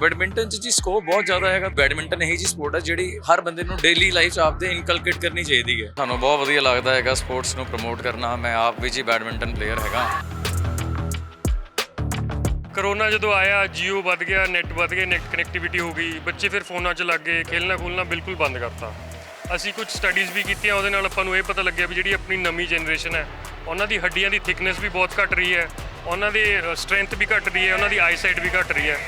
Badminton 'ਚ ਜੀ scope ਬਹੁਤ ਜ਼ਿਆਦਾ ਹੈਗਾ। ਬੈਡਮਿੰਟਨ ਇਹੀ ਜੀ ਸਪੋਰਟ ਹੈ ਜਿਹੜੀ ਹਰ ਬੰਦੇ ਨੂੰ ਡੇਲੀ ਲਾਈਫ 'ਚ ਆਪਦੇ ਇਨਕਲਕੇਟ ਕਰਨੀ ਚਾਹੀਦੀ ਹੈ। ਸਾਨੂੰ ਬਹੁਤ ਵਧੀਆ ਲੱਗਦਾ ਹੈਗਾ ਸਪੋਰਟਸ ਨੂੰ ਪ੍ਰਮੋਟ ਕਰਨਾ। ਮੈਂ ਆਪ ਵੀ ਜੀ ਬੈਡਮਿੰਟਨ ਪਲੇਅਰ ਹੈਗਾ। ਕਰੋਨਾ ਜਦੋਂ ਆਇਆ ਜੀਓ ਵੱਧ ਗਿਆ ਨੈਟ ਵੱਧ ਗਿਆ ਨੈਟ ਕਨੈਕਟੀਵਿਟੀ ਹੋ ਗਈ। ਬੱਚੇ ਫਿਰ ਫੋਨਾਂ 'ਚ ਲੱਗ ਗਏ ਖੇਲਣਾ ਖੁੱਲਣਾ ਬਿਲਕੁਲ ਬੰਦ ਕਰਤਾ। ਅਸੀਂ ਕੁਝ ਸਟੱਡੀਜ਼ ਵੀ ਕੀਤੀਆਂ ਉਹਦੇ ਨਾਲ ਆਪਾਂ ਨੂੰ ਇਹ ਪਤਾ ਲੱਗਿਆ ਵੀ ਜਿਹੜੀ ਆਪਣੀ ਨਵੀਂ ਜਨਰੇਸ਼ਨ ਹੈ ਉਹਨਾਂ ਦੀ ਹੱਡੀਆਂ ਦੀ ਥਿਕਨੈਸ ਵੀ ਬਹੁਤ ਘਟ ਰਹੀ ਹੈ। ਉਹਨਾਂ ਦੀ ਸਟਰੈਂਥ ਵੀ ਘਟ ਰਹੀ ਹੈ ਉਹਨਾਂ ਦੀ ਆਈਸਾਈਟ ਵੀ ਘਟ ਰਹੀ ਹੈ।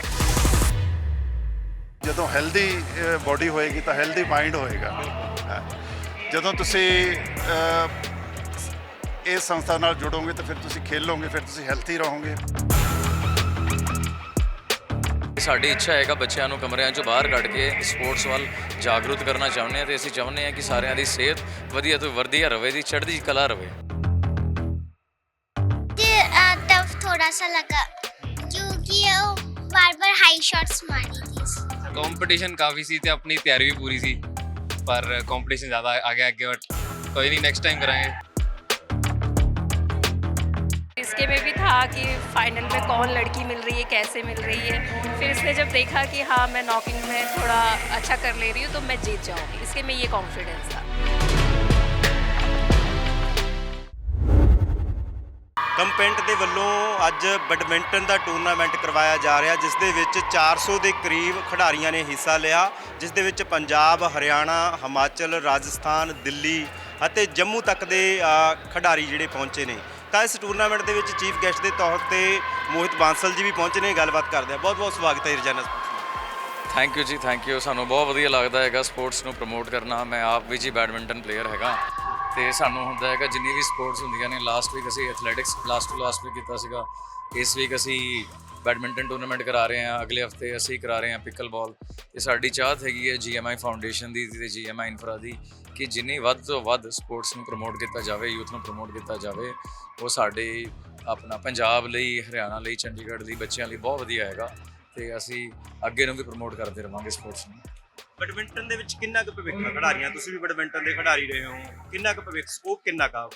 ਜਦੋਂ ਹੈਲਦੀ ਬਾਡੀ ਹੋਏਗੀ ਤਾਂ ਹੈਲਦੀ ਮਾਈਂਡ ਹੋਏਗਾ। ਜਦੋਂ ਤੁਸੀਂ ਇਸ ਸੰਸਥਾ ਨਾਲ ਜੁੜੋਗੇ ਤਾਂ ਫਿਰ ਤੁਸੀਂ ਖੇਲੋਗੇ ਫਿਰ ਤੁਸੀਂ ਹੈਲਥੀ ਰਹੋਗੇ। ਸਾਡੀ ਇੱਛਾ ਹੈਗਾ ਬੱਚਿਆਂ ਨੂੰ ਕਮਰਿਆਂ 'ਚੋਂ ਬਾਹਰ ਕੱਢ ਕੇ ਸਪੋਰਟਸ ਵੱਲ ਜਾਗਰੂਕ ਕਰਨਾ ਚਾਹੁੰਦੇ ਆ ਤੇ ਅਸੀਂ ਚਾਹੁੰਦੇ ਆ ਕਿ ਸਾਰਿਆਂ ਦੀ ਸਿਹਤ ਵਧੀਆ ਤੋਂ ਵਧੀਆ ਰਹੇ ਦੀ ਚੜ੍ਹਦੀ ਕਲਾ ਰਹੇ ਤੇ ਟਫ ਥੋੜਾ ਸਾ ਲਗਾ। ਕਿਉਂਕਿ ਉਹ ਬਾਰ-ਬਾਰ ਹਾਈ ਸ਼ਾਟਸ ਮਾਰੀ कंपटीशन काफ़ी सी थी, अपनी तैयारी भी पूरी सी, पर कंपटीशन ज़्यादा आगे आगे बट कोई नहीं नेक्स्ट टाइम कराएँगे। इसके में भी था कि फाइनल में कौन लड़की मिल रही है, कैसे मिल रही है। फिर इसने जब देखा कि हाँ मैं नॉकिंग में थोड़ा अच्छा कर ले रही हूँ तो मैं जीत जाऊँगी। इसके में ये कॉन्फिडेंस था। ਕੰਪੈਂਟ ਦੇ ਵੱਲੋਂ ਅੱਜ ਬੈਡਮਿੰਟਨ ਦਾ ਟੂਰਨਾਮੈਂਟ ਕਰਵਾਇਆ ਜਾ ਰਿਹਾ, ਜਿਸ ਦੇ ਵਿੱਚ 400 ਦੇ ਕਰੀਬ ਖਿਡਾਰੀਆਂ ਨੇ ਹਿੱਸਾ ਲਿਆ, ਜਿਸ ਦੇ ਵਿੱਚ ਪੰਜਾਬ, ਹਰਿਆਣਾ, ਹਿਮਾਚਲ, ਰਾਜਸਥਾਨ, ਦਿੱਲੀ ਅਤੇ ਜੰਮੂ ਤੱਕ ਦੇ ਖਿਡਾਰੀ ਜਿਹੜੇ ਪਹੁੰਚੇ ਨੇ। ਤਾਂ ਇਸ ਟੂਰਨਾਮੈਂਟ ਦੇ ਵਿੱਚ ਚੀਫ ਗੈਸਟ ਦੇ ਤੌਰ ਤੇ ਮੋਹਿਤ ਬਾਂਸਲ ਜੀ ਵੀ ਪਹੁੰਚੇ ਨੇ, ਗੱਲਬਾਤ ਕਰਦੇ ਆ ਬਹੁਤ ਬਹੁਤ ਸਵਾਗਤ ਹੈ ਰਜਾਨਾ ਥੈਂਕ ਯੂ ਜੀ ਥੈਂਕ ਯੂ ਸਾਨੂੰ ਬਹੁਤ ਵਧੀਆ ਲੱਗਦਾ ਹੈਗਾ ਸਪੋਰਟਸ ਨੂੰ ਪ੍ਰਮੋਟ ਕਰਨਾ। ਮੈਂ ਆਪ ਵੀ ਜੀ ਬੈਡਮਿੰਟਨ ਪਲੇਅਰ ਹੈਗਾ। ਤੇ ਸਾਨੂੰ ਹੁੰਦਾ ਹੈਗਾ ਜਿੰਨੀ ਵੀ ਸਪੋਰਟਸ ਹੁੰਦੀਆਂ ਨੇ ਲਾਸਟ ਵੀਕ ਅਸੀਂ athletics last to last week ਕੀਤਾ ਸੀਗਾ। ਇਸ ਵੀਕ ਅਸੀਂ ਬੈਡਮਿੰਟਨ ਟੂਰਨਾਮੈਂਟ ਕਰਾ ਰਹੇ ਹਾਂ, ਅਗਲੇ ਹਫ਼ਤੇ ਅਸੀਂ ਕਰਾ ਰਹੇ ਹਾਂ ਪਿਕਲ ਬਾਲ ਤੇ ਸਾਡੀ ਚਾਹਤ ਹੈਗੀ ਹੈ ਜੀਐਮਆਈ ਫਾਊਂਡੇਸ਼ਨ ਦੀ ਤੇ ਜੀਐਮਆਈ ਇਨਫਰਾ ਦੀ ਕਿ ਜਿੰਨੀ ਵੱਧ ਤੋਂ ਵੱਧ ਸਪੋਰਟਸ ਨੂੰ ਪ੍ਰਮੋਟ ਕੀਤਾ ਜਾਵੇ ਯੂਥ ਨੂੰ ਪ੍ਰਮੋਟ ਕੀਤਾ ਜਾਵੇ। ਉਹ ਸਾਡੇ ਆਪਣਾ ਪੰਜਾਬ ਲਈ, ਹਰਿਆਣਾ ਲਈ, ਚੰਡੀਗੜ੍ਹ ਲਈ, ਬੱਚਿਆਂ ਲਈ ਬਹੁਤ ਵਧੀਆ ਹੈਗਾ। ਤੇ ਅਸੀਂ ਅੱਗੇ ਨੂੰ ਵੀ ਪ੍ਰਮੋਟ ਕਰਦੇ ਰਵਾਂਗੇ ਸਪੋਰਟਸ ਨੂੰ। ਬੈਡਮਿੰਟਨ ਦੇ ਵਿੱਚ ਕਿੰਨਾ ਕੁ ਭਵਿੱਖ ਹੈ ਖਿਡਾਰੀਆਂ ਤੁਸੀਂ ਵੀ ਬੈਡਮਿੰਟਨ ਦੇ ਖਿਡਾਰੀ ਰਹੇ ਹੋ ਕਿੰਨਾ ਕੁ ਭਵਿੱਖ ਸਕੋਪ ਕਿੰਨਾ ਕਾ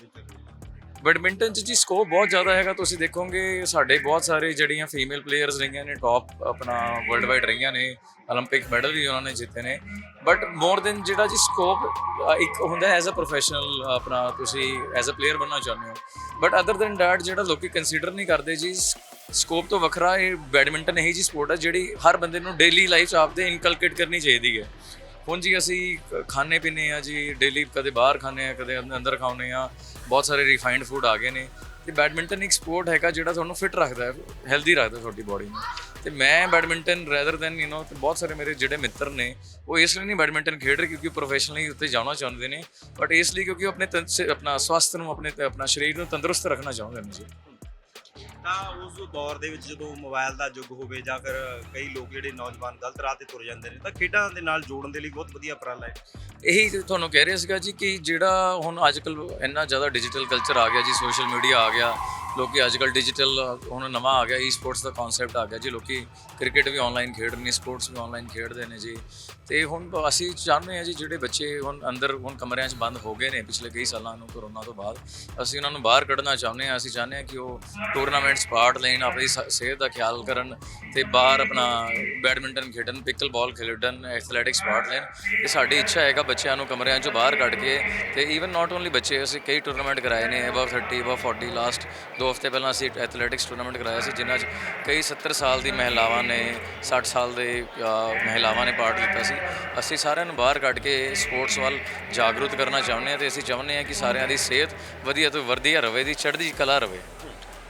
ਬੈਡਮਿੰਟਨ 'ਚ ਜੀ ਸਕੋਪ ਬਹੁਤ ਜ਼ਿਆਦਾ ਹੈਗਾ ਤੁਸੀਂ ਦੇਖੋਗੇ ਸਾਡੇ ਬਹੁਤ ਸਾਰੇ ਜਿਹੜੀਆਂ ਫੀਮੇਲ ਪਲੇਅਰਸ ਰਹੀਆਂ ਨੇ ਟੌਪ ਆਪਣਾ ਵਰਲਡ ਵਾਈਡ ਰਹੀਆਂ ਨੇ 올림픽 ਮੈਡਲ ਵੀ ਉਹਨਾਂ ਨੇ ਜਿੱਤੇ ਨੇ ਬਟ ਮੋਰ ਦੈਨ ਜਿਹੜਾ ਜੀ ਸਕੋਪ ਇੱਕ ਹੁੰਦਾ ਐਜ਼ ਅ ਪ੍ਰੋਫੈਸ਼ਨਲ ਆਪਣਾ ਤੁਸੀਂ ਐਜ਼ ਅ ਪਲੇਅਰ ਬਣਨਾ ਚਾਹੁੰਦੇ ਹੋ ਬਟ ਅਦਰ ਦੈਨ ਦੈਟ ਜਿਹੜਾ ਲੋਕੀ ਕੰਸੀਡਰ ਨਹੀਂ ਕਰਦੇ ਜੀ ਸਕੋਪ ਤੋਂ ਵੱਖਰਾ ਇਹ ਬੈਡਮਿੰਟਨ ਇਹੀ ਜੀ ਸਪੋਰਟ ਹੈ ਜਿਹੜੀ ਹਰ ਬੰਦੇ ਨੂੰ ਡੇਲੀ ਲਾਈਫ 'ਚ ਆਪਦੇ ਇਨਕਲਕੇਟ ਕਰਨੀ ਚਾਹੀਦੀ ਹੈ। ਹੁਣ ਜੀ ਅਸੀਂ ਕ- ਖਾਣੇ ਪੀਣੇ ਆ ਜੀ ਡੇਲੀ ਕਦੇ ਬਾਹਰ ਖਾਣੇ ਆ ਕਦੇ ਅੰਦ- ਅੰਦਰ ਖਾਣੇ ਆ ਬਹੁਤ ਸਾਰੇ ਰਿਫਾਈਨਡ ਫੂਡ ਆ ਗਏ ਨੇ। ਤੇ ਬੈਡਮਿੰਟਨ ਇੱਕ ਸਪੋਰਟ ਹੈਗਾ ਜਿਹੜਾ ਤੁਹਾਨੂੰ ਫਿਟ ਰੱਖਦਾ ਹੈ ਹੈਲਦੀ ਰੱਖਦਾ ਤੁਹਾਡੀ ਬਾਡੀ ਨੂੰ। ਤੇ ਮੈਂ badminton rather than you know ਤੇ ਬਹੁਤ ਸਾਰੇ ਮੇਰੇ ਜਿਹੜੇ ਮਿੱਤਰ ਨੇ, ਉਹ ਇਸ ਲਈ ਨਹੀਂ ਬੈਡਮਿੰਟਨ ਖੇਡ ਰਹੇ ਕਿਉਂਕਿ ਪ੍ਰੋਫੈਸ਼ਨਲੀ ਉੱਤੇ ਜਾਣਾ ਚਾਹੁੰਦੇ ਨੇ। ਬਟ ਇਸ ਲਈ ਕਿਉਂਕਿ ਉਹ ਆਪਣੇ ਤਨ- ਸ- ਆਪਣਾ ਸਵਾਸਥ ਨੂੰ, ਆਪਣੇ ਆਪਣਾ ਸਰੀਰ ਨੂੰ ਤੰਦਰੁਸਤ ਰੱਖਣਾ ਚਾਹੁੰਦੇ ਨੇ ਜੀ। ਤਾਂ ਉਸ ਦੌਰ ਦੇ ਵਿੱਚ ਜਦੋਂ ਮੋਬਾਈਲ ਦਾ ਯੁੱਗ ਹੋਵੇ ਜਾਂ ਫਿਰ ਕਈ ਲੋਕ ਜਿਹੜੇ ਨੌਜਵਾਨ ਗਲਤ ਰਾਹ ਤੇ ਤੁਰ ਜਾਂਦੇ ਨੇ, ਤਾਂ ਖੇਡਾਂ ਦੇ ਨਾਲ ਜੋੜਨ ਦੇ ਲਈ ਬਹੁਤ ਵਧੀਆ ਉਪਰਾਲਾ ਹੈ। ਇਹੀ ਤੁਹਾਨੂੰ ਕਹਿ ਰਿਹਾ ਸੀਗਾ ਜੀ ਕਿ ਜਿਹੜਾ ਹੁਣ ਅੱਜ ਕੱਲ ਇੰਨਾ ਜ਼ਿਆਦਾ ਡਿਜੀਟਲ ਕਲਚਰ ਆ ਗਿਆ ਜੀ ਸੋਸ਼ਲ ਮੀਡੀਆ ਆ ਗਿਆ ਲੋਕੀ ਅੱਜ ਕੱਲ ਡਿਜੀਟਲ ਹੁਣ ਨਵਾਂ ਆ ਗਿਆ ਈ ਸਪੋਰਟਸ ਦਾ ਕਨਸੈਪਟ ਆ ਗਿਆ ਜੀ। ਲੋਕੀ ਕ੍ਰਿਕਟ ਵੀ ਆਨਲਾਈਨ ਖੇਡ ਨੇ ਸਪੋਰਟਸ ਵੀ ਆਨਲਾਈਨ ਖੇਡਦੇ ਨੇ ਜੀ। ਤੇ ਹੁਣ ਅਸੀਂ ਚਾਹੁੰਦੇ ਹਾਂ ਜੀ, ਜਿਹੜੇ ਬੱਚੇ ਹੁਣ ਅੰਦਰ, ਹੁਣ ਕਮਰਿਆਂ 'ਚ ਬੰਦ ਹੋ ਗਏ ਨੇ ਪਿਛਲੇ ਕਈ ਸਾਲਾਂ ਨੂੰ ਕਰੋਨਾ ਤੋਂ ਬਾਅਦ, ਅਸੀਂ ਉਹਨਾਂ ਨੂੰ ਬਾਹਰ ਕੱਢਣਾ ਚਾਹੁੰਦੇ ਹਾਂ। ਅਸੀਂ ਚਾਹੁੰਦੇ ਹਾਂ ਕਿ ਉਹ ਟੂਰਨਾਮੈਂਟਸ ਪਾਰਟ ਲੈਣ, ਆਪਣੀ ਸ- ਸਿਹਤ ਦਾ ਖਿਆਲ ਕਰਨ ਤੇ ਬਾਹਰ ਆਪਣਾ ਬੈਡਮਿੰਟਨ ਖੇਡਣ ਪਿਕਲ ਬਾਲ ਖੇਡਣ ਐਥਲੈਟਿਕਸ ਪਾਰਟ ਲੈਣ। ਇਹ ਸਾਡੀ ਇੱਛਾ ਹੈਗਾ ਬੱਚਿਆਂ ਨੂੰ ਕਮਰਿਆਂ 'ਚੋਂ ਬਾਹਰ ਕੱਢ ਕੇ ਤੇ ਈਵਨ ਨਾਟ ਓਨਲੀ ਬੱਚੇ, ਅਸੀਂ ਕਈ ਟੂਰਨਾਮੈਂਟ ਕਰਾਏ ਨੇ ਅਬਵ 30 ਅਬਵ 40 ਲਾਸਟ ਦੋ ਹਫ਼ਤੇ ਪਹਿਲਾਂ ਅਸੀਂ ਐਥਲੈਟਿਕਸ ਟੂਰਨਾਮੈਂਟ ਕਰਾਇਆ ਸੀ ਜਿਨ੍ਹਾਂ 'ਚ ਕਈ 70 ਸਾਲ ਦੀ ਮਹਿਲਾਵਾਂ ਨੇ 60 ਸਾਲ ਦੇ ਮਹਿਲਾਵਾਂ ਨੇ ਪਾਰਟ ਲਿੱਤਾ ਸੀ। ਅਸੀਂ ਸਾਰਿਆਂ ਨੂੰ ਬਾਹਰ ਕੱਢ ਕੇ ਸਪੋਰਟਸ ਵੱਲ ਜਾਗਰੂਕ ਕਰਨਾ ਚਾਹੁੰਦੇ ਹਾਂ ਤੇ ਅਸੀਂ ਚਾਹੁੰਦੇ ਹਾਂ ਕਿ ਸਾਰਿਆਂ ਦੀ ਸਿਹਤ ਵਧੀਆ ਤੋਂ ਵਧੀਆ ਰਵੇ ਦੀ ਚੜ੍ਹਦੀ ਕਲਾ ਰਵੇ।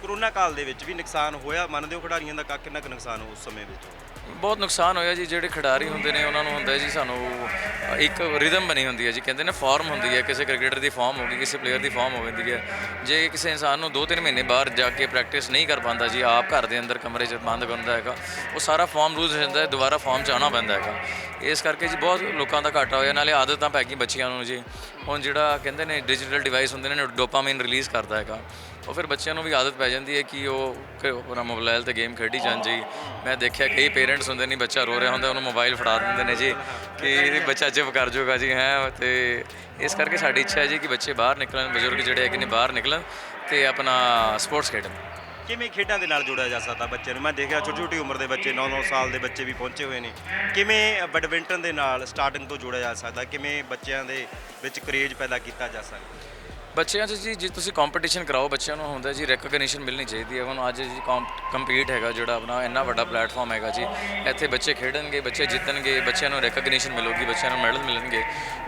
ਕਰੋਨਾ ਕਾਲ ਦੇ ਵਿੱਚ ਵੀ ਨੁਕਸਾਨ ਹੋਇਆ, ਮੰਨਦੇ ਹੋ ਖਿਡਾਰੀਆਂ ਦਾ ਕਾ ਕਿੰਨਾ ਕੁ ਨੁਕਸਾਨ ਹੋ ਉਸ ਸਮੇਂ ਵਿੱਚ? ਬਹੁਤ ਨੁਕਸਾਨ ਹੋਇਆ ਜੀ, ਜਿਹੜੇ ਖਿਡਾਰੀ ਹੁੰਦੇ ਨੇ, ਉਹਨਾਂ ਨੂੰ ਹੁੰਦਾ ਜੀ, ਸਾਨੂੰ ਇੱਕ ਰਿਦਮ ਬਣੀ ਹੁੰਦੀ ਹੈ ਜੀ, ਕਹਿੰਦੇ ਨੇ ਫਾਰਮ ਹੁੰਦੀ ਹੈ, ਕਿਸੇ ਕ੍ਰਿਕਟਰ ਦੀ ਫਾਰਮ ਹੋ ਗਈ, ਕਿਸੇ ਪਲੇਅਰ ਦੀ ਫਾਰਮ ਹੋ ਜਾਂਦੀ ਹੈ। ਜੇ ਕਿਸੇ ਇਨਸਾਨ ਨੂੰ 2-3 ਮਹੀਨੇ ਬਾਹਰ ਜਾ ਕੇ ਪ੍ਰੈਕਟਿਸ ਨਹੀਂ ਕਰ ਪਾਉਂਦਾ ਜੀ, ਆਪ ਘਰ ਦੇ ਅੰਦਰ ਕਮਰੇ 'ਚ ਬੰਦ ਹੁੰਦਾ ਹੈਗਾ, ਉਹ ਸਾਰਾ ਫਾਰਮ ਲੂਜ਼ ਹੋ ਜਾਂਦਾ ਹੈ, ਦੁਬਾਰਾ ਫਾਰਮ 'ਚ ਆਉਣਾ ਪੈਂਦਾ ਹੈਗਾ। ਇਸ ਕਰਕੇ ਜੀ, ਬਹੁਤ ਲੋਕਾਂ ਦਾ ਘਾਟਾ ਹੋਇਆ, ਨਾਲੇ ਆਦਤਾਂ ਪੈ ਗਈਆਂ ਬੱਚਿਆਂ ਨੂੰ ਜੀ। ਹੁਣ ਜਿਹੜਾ ਕਹਿੰਦੇ ਨੇ ਡਿਜੀਟਲ ਡਿਵਾਈਸ ਹੁੰਦੇ ਨੇ ਡੋਪਾਮਾਈਨ ਰਿਲੀਜ਼ ਕਰਦਾ ਹੈਗਾ। ਉਹ ਫਿਰ ਬੱਚਿਆਂ ਨੂੰ ਵੀ ਆਦਤ ਪੈ ਜਾਂਦੀ ਹੈ ਕਿ ਉਹ ਆਪਣਾ ਮੋਬਾਈਲ ਤੇ ਗੇਮ ਖੇਡੀ ਜਾਣ ਜੀ। ਮੈਂ ਦੇਖਿਆ ਕਈ ਪੇਰੈਂਟਸ ਹੁੰਦੇ ਨੇ, ਬੱਚਾ ਰੋ ਰਿਹਾ ਹੁੰਦਾ, ਉਹਨੂੰ ਮੋਬਾਈਲ ਫੜਾ ਦਿੰਦੇ ਨੇ ਜੀ ਕਿ ਬੱਚਾ ਚੁੱਪ ਕਰ ਜਾਊਗਾ ਜੀ, ਹੈ। ਤੇ ਇਸ ਕਰਕੇ ਸਾਡੀ ਇੱਛਾ ਹੈ ਜੀ ਕਿ ਬੱਚੇ ਬਾਹਰ ਨਿਕਲਣ, ਬਜ਼ੁਰਗ ਜਿਹੜੇ ਹੈਗੇ ਨੇ ਬਾਹਰ ਨਿਕਲਣ ਤੇ ਆਪਣਾ ਸਪੋਰਟਸ ਖੇਡਣ। ਕਿਵੇਂ ਖੇਡਾਂ ਦੇ ਨਾਲ ਜੋੜਿਆ ਜਾ ਸਕਦਾ ਬੱਚਿਆਂ ਨੂੰ? ਮੈਂ ਦੇਖਿਆ ਛੋਟੀ ਛੋਟੀ ਉਮਰ ਦੇ ਬੱਚੇ 9-9 ਸਾਲ ਦੇ ਬੱਚੇ ਵੀ ਪਹੁੰਚੇ ਹੋਏ ਨੇ। ਕਿਵੇਂ ਬੈਡਮਿੰਟਨ ਦੇ ਨਾਲ ਸਟਾਰਟਿੰਗ ਤੋਂ ਜੋੜਿਆ ਜਾ ਸਕਦਾ? ਕਿਵੇਂ ਬੱਚਿਆਂ ਦੇ ਵਿੱਚ ਕਰੇਜ ਪੈਦਾ ਕੀਤਾ ਜਾ ਸਕਦਾ? ਬੱਚਿਆਂ 'ਚ ਜੀ, ਜੇ ਤੁਸੀਂ ਕੰਪੀਟੀਸ਼ਨ ਕਰਾਓ, ਬੱਚਿਆਂ ਨੂੰ ਹੁੰਦਾ ਜੀ ਰੈਕਗਨੀਸ਼ਨ ਮਿਲਣੀ ਚਾਹੀਦੀ ਹੈ। ਹੁਣ ਅੱਜ ਜੀ ਕੰਪੀਟ ਹੈਗਾ ਜਿਹੜਾ ਆਪਣਾ, ਇੰਨਾ ਵੱਡਾ ਪਲੇਟਫਾਰਮ ਹੈਗਾ ਜੀ। ਇੱਥੇ ਬੱਚੇ ਖੇਡਣਗੇ, ਬੱਚੇ ਜਿੱਤਣਗੇ, ਬੱਚਿਆਂ ਨੂੰ ਰੈਕਗਨੀਸ਼ਨ ਮਿਲੂਗੀ, ਬੱਚਿਆਂ ਨੂੰ ਮੈਡਲ ਮਿਲਣਗੇ।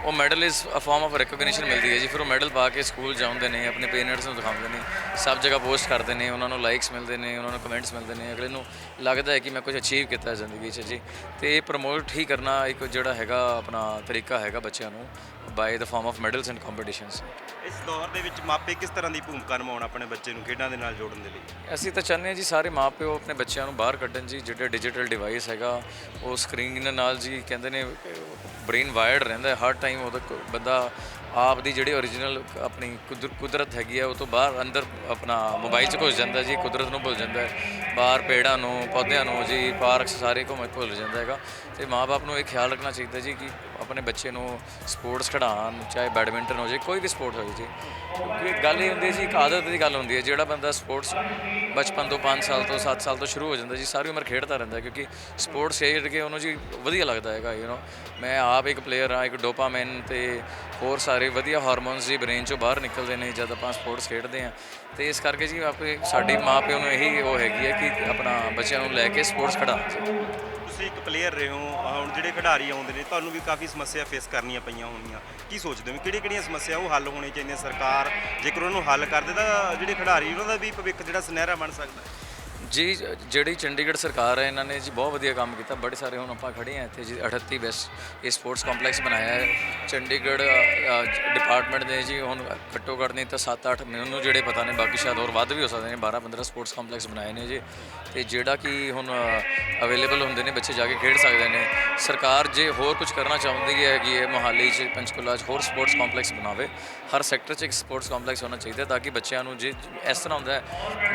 ਉਹ medal is a form of recognition ਮਿਲਦੀ ਹੈ ਜੀ। ਫਿਰ ਉਹ ਮੈਡਲ ਪਾ ਕੇ ਸਕੂਲ ਜਾਂਦੇ ਨੇ, ਆਪਣੇ ਪੇਰੈਂਟਸ ਨੂੰ ਦਿਖਾਉਂਦੇ ਨੇ। ਸਭ ਜਗ੍ਹਾ ਪੋਸਟ ਕਰਦੇ ਨੇ, ਉਹਨਾਂ ਨੂੰ ਲਾਈਕਸ ਮਿਲਦੇ ਨੇ, ਉਹਨਾਂ ਨੂੰ ਕਮੈਂਟਸ ਮਿਲਦੇ ਨੇ। ਅਗਲੇ ਨੂੰ ਲੱਗਦਾ ਹੈ ਕਿ ਮੈਂ ਕੁਝ ਅਚੀਵ ਕੀਤਾ ਜ਼ਿੰਦਗੀ 'ਚ ਜੀ। ਤੇ ਇਹ ਪ੍ਰਮੋਟ ਹੀ ਕਰਨਾ ਇੱਕ ਜਿਹੜਾ ਹੈਗਾ ਆਪਣਾ ਤਰੀਕਾ ਹੈਗਾ ਬੱਚਿਆਂ ਨੂੰ। By the form of medals and competitions ਇਸ ਦੌਰ ਦੇ ਵਿੱਚ ਮਾਪੇ ਕਿਸ ਤਰ੍ਹਾਂ ਦੀ ਭੂਮਿਕਾ ਨਿਭਾਉਣ ਆਪਣੇ ਬੱਚੇ ਨੂੰ ਖੇਡਾਂ ਦੇ ਨਾਲ ਜੋੜਨ ਦੇ ਲਈ? ਅਸੀਂ ਤਾਂ ਚਾਹੁੰਦੇ ਹਾਂ ਜੀ ਸਾਰੇ ਮਾਪਿਓ ਆਪਣੇ ਬੱਚਿਆਂ ਨੂੰ ਬਾਹਰ ਕੱਢਣ ਜੀ ਜਿਹੜੇ ਡਿਜੀਟਲ ਡਿਵਾਈਸ ਹੈਗਾ ਉਹ ਸਕਰੀਨ ਨਾਲ ਜੀ ਕਹਿੰਦੇ ਨੇ ਬ੍ਰੇਨ ਵਾਇਰਡ ਰਹਿੰਦਾ ਹੈ। ਹਰ ਟਾਈਮ ਉਹਦਾ ਕੋ- ਬੰਦਾ ਆਪ ਦੀ ਜਿਹੜੀ ਓਰੀਜਨਲ ਆਪਣੀ ਕੁਦਰ- ਕੁਦਰਤ ਹੈਗੀ ਹੈ ਉਹ ਤੋਂ ਬਾਹਰ ਅੰਦਰ ਆਪਣਾ ਮੋਬਾਈਲ 'ਚ ਘੁਸ ਜਾਂਦਾ ਜੀ ਕੁਦਰਤ ਨੂੰ ਭੁੱਲ ਜਾਂਦਾ ਹੈ। ਬਾਹਰ ਪੇੜਾਂ ਨੂੰ ਪੌਦਿਆਂ ਨੂੰ ਜੀ ਪਾਰਕਸ ਸਾਰੇ ਘੁੰਮ ਭੁੱਲ ਜਾਂਦਾ ਹੈਗਾ। ਤੇ ਮਾਪੇ ਨੂੰ ਇਹ ਖਿਆਲ ਰੱਖਣਾ ਚਾਹੀਦਾ ਜੀ ਕਿ ਆਪਣੇ ਬੱਚੇ ਨੂੰ ਸਪੋਰਟਸ ਖਿਡਾਉਣ, ਚਾਹੇ ਬੈਡਮਿੰਟਨ ਹੋ ਜਾਏ ਕੋਈ ਵੀ ਸਪੋਰਟ ਹੋਵੇ ਜੀ। ਕਿਉਂਕਿ ਗੱਲ ਇਹ ਹੁੰਦੀ ਹੈ ਜੀ, ਇੱਕ ਆਦਤ ਦੀ ਗੱਲ ਹੁੰਦੀ ਹੈ, ਜਿਹੜਾ ਬੰਦਾ ਸਪੋਰਟਸ ਬਚਪਨ ਤੋਂ 5 ਸਾਲ ਤੋਂ 7 ਸਾਲ ਤੋਂ ਸ਼ੁਰੂ ਹੋ ਜਾਂਦਾ ਜੀ, ਸਾਰੀ ਉਮਰ ਖੇਡਦਾ ਰਹਿੰਦਾ ਕਿਉਂਕਿ ਸਪੋਰਟਸ ਖੇਡ ਕੇ ਉਹਨੂੰ ਜੀ ਵਧੀਆ ਲੱਗਦਾ ਹੈਗਾ ਯੂ نو ਮੈਂ ਆਪ ਇੱਕ ਪਲੇਅਰ ਆ ਇੱਕ ਡੋਪਾਮਾਈਨ ਤੇ ਹੋਰ ਸਾਰੇ ਵਧੀਆ ਹਾਰਮੋਨਸ ਜੀ ਬ੍ਰੇਨ ਚੋਂ ਬਾਹਰ ਨਿਕਲਦੇ ਨੇ, ਜਦ ਆਪਾਂ ਸਪੋਰਟਸ ਖੇਡਦੇ ਆ ਤੇ ਇਸ ਕਰਕੇ ਜੀ, ਆਪੇ ਸਾਡੀ ਮਾਪਿਓ ਨੂੰ ਇਹੀ ਉਹ ਹੈਗੀ ਹੈ ਕਿ ਆਪਣਾ ਬੱਚਿਆਂ ਨੂੰ ਲੈ ਕੇ ਸਪੋਰਟਸ ਖਿਡਾਉਣਾ। ਤੁਸੀਂ ਇੱਕ ਪਲੇਅਰ ਰਹੇ ਹੋ ਹੁਣ ਜਿਹੜੇ ਖਿਡਾਰੀ ਆਉਂਦੇ ਨੇ, ਤੁਹਾਨੂੰ ਵੀ ਕਾਫੀ ਸਮੱਸਿਆ ਫੇਸ ਕਰਨੀਆਂ ਪਈਆਂ ਹੋਣੀਆਂ। ਕੀ ਸੋਚਦੇ ਹੋ ਕਿਹੜੀਆਂ ਕਿਹੜੀਆਂ ਸਮੱਸਿਆ ਉਹ ਹੱਲ ਹੋਣੀਆਂ ਚਾਹੀਦੀਆਂ ਸਰਕਾਰ? ਜੇਕਰ ਉਹਨਾਂ ਨੂੰ ਹੱਲ ਕਰ ਦੇ ਤਾਂ ਜਿਹੜੇ ਖਿਡਾਰੀ, ਉਹਨਾਂ ਦਾ ਵੀ ਭਵਿੱਖ ਜਿਹੜਾ ਸੁਨਹਿਰਾ ਬਣ ਸਕਦਾ। ਜੀ, ਜਿਹੜੀ ਚੰਡੀਗੜ੍ਹ ਸਰਕਾਰ ਹੈ, ਇਹਨਾਂ ਨੇ ਜੀ ਬਹੁਤ ਵਧੀਆ ਕੰਮ ਕੀਤਾ। ਬੜੇ ਸਾਰੇ ਹੁਣ ਆਪਾਂ ਖੜੇ ਆ ਇੱਥੇ ਜੀ 38 ਬੈਸਟ ਇਹ ਸਪੋਰਟਸ ਕੰਪਲੈਕਸ ਬਣਾਇਆ ਹੈ। ਚੰਡੀਗੜ੍ਹ ਡਿਪਾਰਟਮੈਂਟ ਨੇ ਜੀ ਹੁਣ ਘੱਟੋ ਘੱਟ ਨਹੀਂ ਤਾਂ 7-8 ਮੈਨੂੰ ਜਿਹੜੇ ਪਤਾ ਨੇ, ਬਾਕੀ ਸ਼ਾਇਦ ਹੋਰ ਵੱਧ ਵੀ ਹੋ ਸਕਦੇ ਨੇ 12-15 ਸਪੋਰਟਸ ਕੰਪਲੈਕਸ ਬਣਾਏ ਨੇ ਜੀ। ਤੇ ਜਿਹੜਾ ਕਿ ਹੁਣ ਅਵੇਲੇਬਲ ਹੁੰਦੇ ਨੇ, ਬੱਚੇ ਜਾ ਕੇ ਖੇਡ ਸਕਦੇ ਨੇ। ਸਰਕਾਰ ਜੇ ਹੋਰ ਕੁਝ ਕਰਨਾ ਚਾਹੁੰਦੀ ਹੈ ਕਿ ਇਹ ਮੋਹਾਲੀ 'ਚ, ਪੰਚਕੂਲਾ 'ਚ ਹੋਰ ਸਪੋਰਟਸ ਕੰਪਲੈਕਸ ਬਣਾਵੇ, ਹਰ ਸੈਕਟਰ 'ਚ ਇੱਕ ਸਪੋਰਟਸ ਕੰਪਲੈਕਸ ਹੋਣਾ ਚਾਹੀਦਾ ਤਾਂ ਕਿ ਬੱਚਿਆਂ ਨੂੰ ਜੇ, ਇਸ ਤਰ੍ਹਾਂ ਹੁੰਦਾ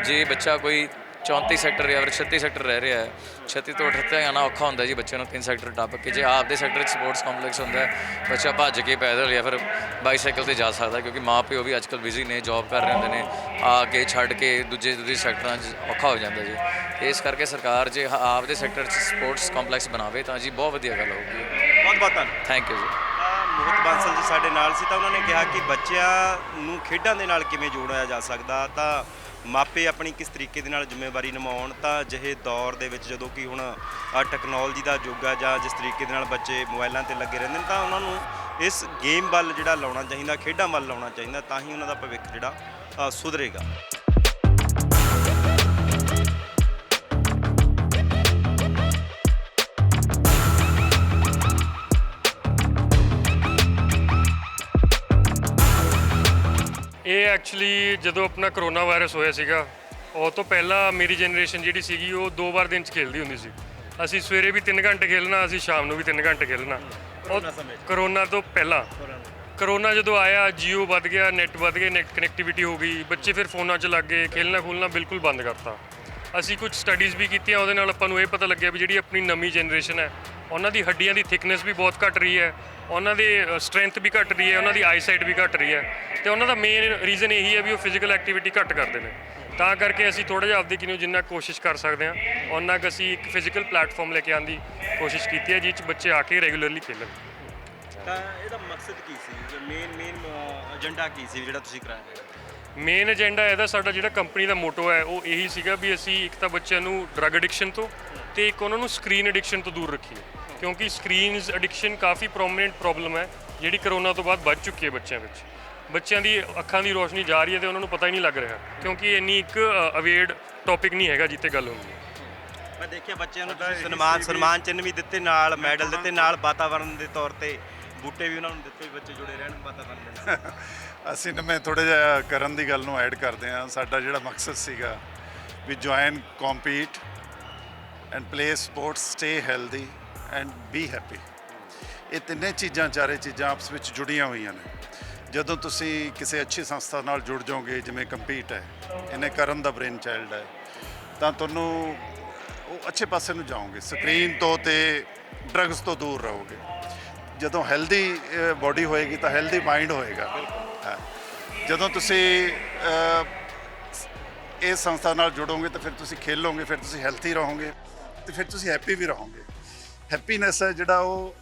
ਜੇ ਬੱਚਾ ਕੋਈ 34 ਸੈਕਟਰ ਜਾਂ ਫਿਰ 36 ਸੈਕਟਰ ਰਹਿ ਰਿਹਾ ਹੈ। 36 ਤੋਂ 38 ਆਣਾ ਔਖਾ ਹੁੰਦਾ ਜੀ ਬੱਚੇ ਨੂੰ ਤਿੰਨ ਸੈਕਟਰ ਟੱਪ ਕੇ। ਜੇ ਆਪਦੇ ਸੈਕਟਰ 'ਚ ਸਪੋਰਟਸ ਕੰਪਲੈਕਸ ਹੁੰਦਾ ਬੱਚਾ ਭੱਜ ਕੇ ਪੈਦਲ ਜਾਂ ਫਿਰ ਬਾਈਸਾਈਕਲ ਤੇ ਜਾ ਸਕਦਾ ਕਿਉਂਕਿ ਮਾਂ ਪਿਓ ਵੀ ਅੱਜਕੱਲ ਬਿਜ਼ੀ ਨੇ ਜੌਬ ਕਰ ਰਹੇ ਹੁੰਦੇ ਨੇ। ਆ ਕੇ ਛੱਡ ਕੇ ਦੂਜੇ ਦੂਜੇ ਸੈਕਟਰਾਂ 'ਚ ਔਖਾ ਹੋ ਜਾਂਦਾ ਜੀ। ਇਸ ਕਰਕੇ ਸਰਕਾਰ ਜੇ ਆਪਦੇ ਸੈਕਟਰ 'ਚ ਸਪੋਰਟਸ ਕੰਪਲੈਕਸ ਬਣਾਵੇ ਤਾਂ ਜੀ ਬਹੁਤ ਵਧੀਆ ਗੱਲ ਹੋਊਗੀ। ਬਹੁਤ ਬਹੁਤ ਧੰਨਵਾਦ ਥੈਂਕ ਯੂ ਜੀ। ਮੋਹਿਤ ਬਾਂਸਲ ਜੀ ਸਾਡੇ ਨਾਲ ਸੀ ਤਾਂ ਉਹਨਾਂ ਨੇ ਕਿਹਾ ਕਿ ਬੱਚਿਆਂ ਨੂੰ ਖੇਡਾਂ ਦੇ ਨਾਲ ਕਿਵੇਂ ਜੋੜਿਆ ਜਾ ਸਕਦਾ ਤਾਂ ਮਾਪੇ ਆਪਣੀ ਕਿਸ ਤਰੀਕੇ ਦੇ ਨਾਲ ਜ਼ਿੰਮੇਵਾਰੀ ਨਿਭਾਉਣ? ਤਾਂ ਅਜਿਹੇ ਦੌਰ ਦੇ ਵਿੱਚ ਜਦੋਂ ਕਿ ਹੁਣ ਟੈਕਨੋਲੋਜੀ ਦਾ ਯੁੱਗ ਆ ਜਾਂ ਜਿਸ ਤਰੀਕੇ ਦੇ ਨਾਲ ਬੱਚੇ ਮੋਬਾਈਲਾਂ ਤੇ ਲੱਗੇ ਰਹਿੰਦੇ ਨੇ, ਤਾਂ ਉਹਨਾਂ ਨੂੰ ਇਸ ਗੇਮ ਵੱਲ ਜਿਹੜਾ ਲਾਉਣਾ ਚਾਹੀਦਾ, ਖੇਡਾਂ ਵੱਲ ਲਾਉਣਾ ਚਾਹੀਦਾ, ਤਾਂ ਹੀ ਉਹਨਾਂ ਦਾ ਭਵਿੱਖ ਜਿਹੜਾ ਸੁਧਰੇਗਾ। ਇਹ ਐਕਚੁਅਲੀ ਜਦੋਂ ਆਪਣਾ ਕਰੋਨਾ ਵਾਇਰਸ ਹੋਇਆ ਸੀਗਾ ਉਹ ਤੋਂ ਪਹਿਲਾਂ ਮੇਰੀ ਜਨਰੇਸ਼ਨ ਜਿਹੜੀ ਸੀਗੀ ਉਹ ਦੋ ਵਾਰ ਦਿਨ ਚ ਖੇਲਦੀ ਹੁੰਦੀ ਸੀ। ਅਸੀਂ ਸਵੇਰੇ ਵੀ 3 ਘੰਟੇ ਖੇਲਣਾ ਅਸੀਂ ਸ਼ਾਮ ਨੂੰ ਵੀ 3 ਘੰਟੇ ਖੇਲਣਾ। ਉਹ ਕਰੋਨਾ ਤੋਂ ਪਹਿਲਾਂ। ਕਰੋਨਾ ਜਦੋਂ ਆਇਆ ਜੀਓ ਵੱਧ ਗਿਆ ਨੈਟ ਵੱਧ ਗਏ ਨੈਟ ਕਨੈਕਟੀਵਿਟੀ ਹੋ ਗਈ ਬੱਚੇ ਫਿਰ ਫੋਨਾਂ 'ਚ ਲੱਗ ਗਏ ਖੇਲਣਾ ਖੁੱਲਣਾ ਬਿਲਕੁਲ ਬੰਦ ਕਰਤਾ। ਅਸੀਂ ਕੁਝ ਸਟੱਡੀਜ਼ ਵੀ ਕੀਤੀਆਂ ਉਹਦੇ ਨਾਲ ਆਪਾਂ ਨੂੰ ਇਹ ਪਤਾ ਲੱਗਿਆ ਵੀ ਜਿਹੜੀ ਆਪਣੀ ਨਵੀਂ ਜਨਰੇਸ਼ਨ ਹੈ ਉਹਨਾਂ ਦੀ ਹੱਡੀਆਂ ਦੀ ਥਿਕਨੈਸ ਵੀ ਬਹੁਤ ਘਟ ਰਹੀ ਹੈ ਉਹਨਾਂ ਦੇ ਸਟਰੈਂਥ ਵੀ ਘਟ ਰਹੀ ਹੈ ਉਹਨਾਂ ਦੀ ਆਈਸਾਈਟ ਵੀ ਘਟ ਰਹੀ ਹੈ। ਤੇ ਉਹਨਾਂ ਦਾ ਮੇਨ ਰੀਜ਼ਨ ਇਹੀ ਹੈ ਵੀ ਉਹ ਫਿਜ਼ੀਕਲ ਐਕਟੀਵਿਟੀ ਘੱਟ ਕਰਦੇ ਨੇ। ਤਾਂ ਕਰਕੇ ਅਸੀਂ ਥੋੜਾ ਜਿਹਾ ਆਪਦੀ ਕਿਨੂੰ ਜਿੰਨਾ ਕੋਸ਼ਿਸ਼ ਕਰ ਸਕਦੇ ਹਾਂ ਉਹਨਾਂ ਕੁ ਅਸੀਂ ਇੱਕ ਫਿਜ਼ੀਕਲ ਪਲੇਟਫਾਰਮ ਲੈ ਕੇ ਆਉਣ ਦੀ ਕੋਸ਼ਿਸ਼ ਕੀਤੀ ਹੈ ਜਿਸ 'ਚ ਬੱਚੇ ਆ ਕੇ ਰੈਗੂਲਰਲੀ ਖੇਲਣ। ਤਾਂ ਇਹਦਾ ਮਕਸਦ ਕੀ ਸੀ? ਮੇਨ ਮੇਨ ਏਜੰਡਾ ਕੀ ਸੀ ਜਿਹੜਾ ਤੁਸੀਂ ਕਰਾਇਆ ਮੇਨ ਏਜੰਡਾ ਇਹਦਾ ਸਾਡਾ ਜਿਹੜਾ ਕੰਪਨੀ ਦਾ ਮੋਟੋ ਹੈ ਉਹ ਇਹੀ ਸੀਗਾ ਵੀ ਅਸੀਂ ਇੱਕ ਤਾਂ ਬੱਚਿਆਂ ਨੂੰ ਡਰੱਗ ਐਡਿਕਸ਼ਨ ਤੋਂ ਤੇ ਇੱਕ ਉਹਨਾਂ ਨੂੰ ਸਕਰੀਨ ਐਡਿਕਸ਼ਨ ਤੋਂ ਦੂਰ ਰੱਖੀਏ। ਕਿਉਂਕਿ ਸਕਰੀਨਸ ਐਡਿਕਸ਼ਨ ਕਾਫੀ ਪ੍ਰੋਮਿਨੈਂਟ ਪ੍ਰੋਬਲਮ ਹੈ ਜਿਹੜੀ ਕਰੋਨਾ ਤੋਂ ਬਾਅਦ ਵੱਧ ਚੁੱਕੀ ਹੈ ਬੱਚਿਆਂ ਵਿੱਚ। ਬੱਚਿਆਂ ਦੀ ਅੱਖਾਂ ਦੀ ਰੋਸ਼ਨੀ ਜਾ ਰਹੀ ਹੈ ਤੇ ਉਹਨਾਂ ਨੂੰ ਪਤਾ ਹੀ ਨਹੀਂ ਲੱਗ ਰਿਹਾ ਕਿਉਂਕਿ ਇੰਨੀ ਇੱਕ ਅਵੇਅਰਡ ਟੌਪਿਕ ਨਹੀਂ ਹੈਗਾ ਜਿੱਤੇ ਗੱਲ ਹੁੰਦੀ ਹੈ। ਮੈਂ ਦੇਖਿਆ ਬੱਚਿਆਂ ਨੂੰ ਤੁਸੀਂ ਸਨਮਾਨ ਸਨਮਾਨ ਚਿੰਨ੍ਹ ਵੀ ਦਿੱਤੇ ਨਾਲ ਮੈਡਲ ਦਿੱਤੇ ਨਾਲ ਵਾਤਾਵਰਣ ਦੇ ਤੌਰ ਤੇ ਬੂਟੇ ਵੀ ਉਹਨਾਂ ਨੂੰ ਦਿੱਤੇ ਬੱਚੇ ਜੁੜੇ ਰਹਿਣ ਵਾਤਾਵਰਣ ਦੇ ਨਾਲ। ਅਸੀਂ ਨਾ ਮੈਂ ਥੋੜਾ ਜਿਹਾ ਕਰਨ ਦੀ ਗੱਲ ਨੂੰ ਐਡ ਕਰਦੇ ਹਾਂ। ਸਾਡਾ ਜਿਹੜਾ ਮਕਸਦ ਸੀਗਾ ਵੀ join compete and play sports stay healthy and be happy ਇਹ ਤਿੰਨੇ ਚੀਜ਼ਾਂ ਚਾਰੇ ਚੀਜ਼ਾਂ ਆਪਸ ਵਿੱਚ ਜੁੜੀਆਂ ਹੋਈਆਂ ਨੇ। ਜਦੋਂ ਤੁਸੀਂ ਕਿਸੇ ਅੱਛੀ ਸੰਸਥਾ ਨਾਲ ਜੁੜ ਜਾਓਗੇ ਜਿਵੇਂ ਕੰਪੀਟ ਹੈ ਇਹਨੇ ਕਰਨ ਦਾ ਬ੍ਰੇਨ ਚਾਈਲਡ ਹੈ ਤਾਂ ਤੁਹਾਨੂੰ ਉਹ ਅੱਛੇ ਪਾਸੇ ਨੂੰ ਜਾਓਗੇ। ਸਕਰੀਨ ਤੋਂ ਤੇ ਡਰੱਗਸ ਤੋਂ ਦੂਰ ਰਹੋਗੇ। ਜਦੋਂ ਹੈਲਦੀ ਬਾਡੀ ਹੋਏਗੀ ਤਾਂ ਹੈਲਦੀ ਮਾਈਂਡ ਹੋਏਗਾ। ਜਦੋਂ ਤੁਸੀਂ ਅਹ, ਇਸ ਸੰਸਥਾ ਨਾਲ ਜੁੜੋਗੇ ਤਾਂ ਫਿਰ ਤੁਸੀਂ ਖੇਲੋਗੇ ਫਿਰ ਤੁਸੀਂ ਹੈਲਥੀ ਰਹੋਗੇ। ਤੇ ਫਿਰ ਤੁਸੀਂ ਹੈਪੀ ਵੀ ਰਹੋਗੇ। ਹੈਪੀਨੈਸ ਹੈ ਜਿਹੜਾ ਉਹ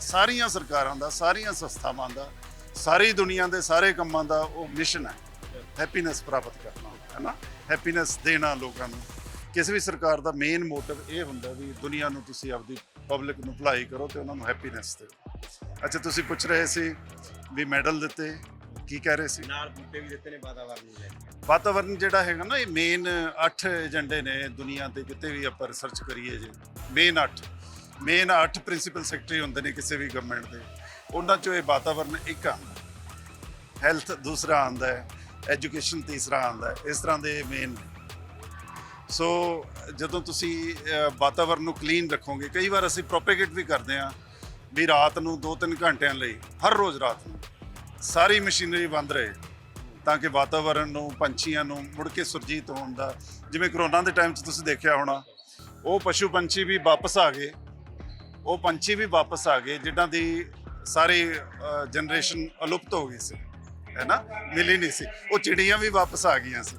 ਸਾਰੀਆਂ ਸਰਕਾਰਾਂ ਦਾ, ਸਾਰੀਆਂ ਸੰਸਥਾਵਾਂ ਦਾ, ਸਾਰੀ ਦੁਨੀਆ ਦੇ ਸਾਰੇ ਕੰਮਾਂ ਦਾ ਉਹ ਮਿਸ਼ਨ ਹੈ। ਹੈਪੀਨੈਸ ਪ੍ਰਾਪਤ ਕਰਨਾ, ਹੈ ਨਾ? ਹੈਪੀਨੈਸ ਦੇਣਾ ਲੋਕਾਂ ਨੂੰ। ਕਿਸੇ ਵੀ ਸਰਕਾਰ ਦਾ ਮੇਨ ਮੋਟਿਵ ਇਹ ਹੁੰਦਾ ਵੀ ਦੁਨੀਆ ਨੂੰ ਤੁਸੀਂ ਆਪਦੀ ਪਬਲਿਕ ਨੂੰ ਭਲਾਈ ਕਰੋ ਤੇ ਉਹਨਾਂ ਨੂੰ ਹੈਪੀਨੈਸ ਦਿਓ। ਅੱਛਾ, ਤੁਸੀਂ ਪੁੱਛ ਰਹੇ ਸੀ ਵੀ ਮੈਡਲ ਦਿੱਤੇ। ਕੀ ਕਹਿ ਰਹੇ ਸੀ? ਨਾਲ ਬੂਟੇ ਵੀ ਦਿੱਤੇ ਨੇ ਵਾਤਾਵਰਨ ਨੂੰ ਲੈ ਕੇ। ਵਾਤਾਵਰਨ ਜਿਹੜਾ ਹੈਗਾ ਨਾ ਇਹ ਮੇਨ 8 ਏਜੰਡੇ ਨੇ ਦੁਨੀਆ ਤੇ ਕਿਤੇ ਵੀ ਆਪਾਂ ਰਿਸਰਚ ਕਰੀਏ ਜੇ। ਮੇਨ 8 ਮੇਨ 8 ਪ੍ਰਿੰਸੀਪਲ ਸੈਕਟਰੀ ਹੁੰਦੇ ਨੇ ਕਿਸੇ ਵੀ ਗਵਰਨਮੈਂਟ ਦੇ। ਉਹਨਾਂ ਚੋਂ ਇਹ ਵਾਤਾਵਰਨ ਇੱਕ ਆਉਂਦਾ ਹੈਲਥ ਦੂਸਰਾ ਆਉਂਦਾ ਹੈ ਐਜੂਕੇਸ਼ਨ ਤੀਸਰਾ ਆਉਂਦਾ ਹੈ ਇਸ ਤਰ੍ਹਾਂ ਦੇ ਮੇਨ ਸੋ ਜਦੋਂ ਤੁਸੀਂ ਵਾਤਾਵਰਨ ਨੂੰ ਕਲੀਨ ਰੱਖੋਗੇ ਕਈ ਵਾਰ ਅਸੀਂ ਪ੍ਰੋਪੇਗੇਟ ਵੀ ਕਰਦੇ ਹਾਂ ਵੀ ਰਾਤ ਨੂੰ 2-3 ਘੰਟਿਆਂ ਲਈ ਹਰ ਰੋਜ਼ ਰਾਤ ਨੂੰ। ਸਾਰੀ ਮਸ਼ੀਨਰੀ ਬੰਦ ਰਹੇ ਤਾਂ ਕਿ ਵਾਤਾਵਰਣ ਨੂੰ, ਪੰਛੀਆਂ ਨੂੰ ਮੁੜ ਕੇ ਸੁਰਜੀਤ ਹੋਣ ਦਾ, ਜਿਵੇਂ ਕਰੋਨਾ ਦੇ ਟਾਈਮ 'ਚ ਤੁਸੀਂ ਦੇਖਿਆ ਹੋਣਾ, ਉਹ ਪਸ਼ੂ ਪੰਛੀ ਵੀ ਵਾਪਸ ਆ ਗਏ। ਉਹ ਪੰਛੀ ਵੀ ਵਾਪਸ ਆ ਗਏ, ਜਿਨ੍ਹਾਂ ਦੀ ਸਾਰੀ ਜਨਰੇਸ਼ਨ ਅਲੁਪਤ ਹੋ ਗਈ ਸੀ ਹੈ ਨਾ ਮਿਲੀ ਨਹੀਂ ਸੀ। ਉਹ ਚਿੜੀਆਂ ਵੀ ਵਾਪਸ ਆ ਗਈਆਂ ਸੀ।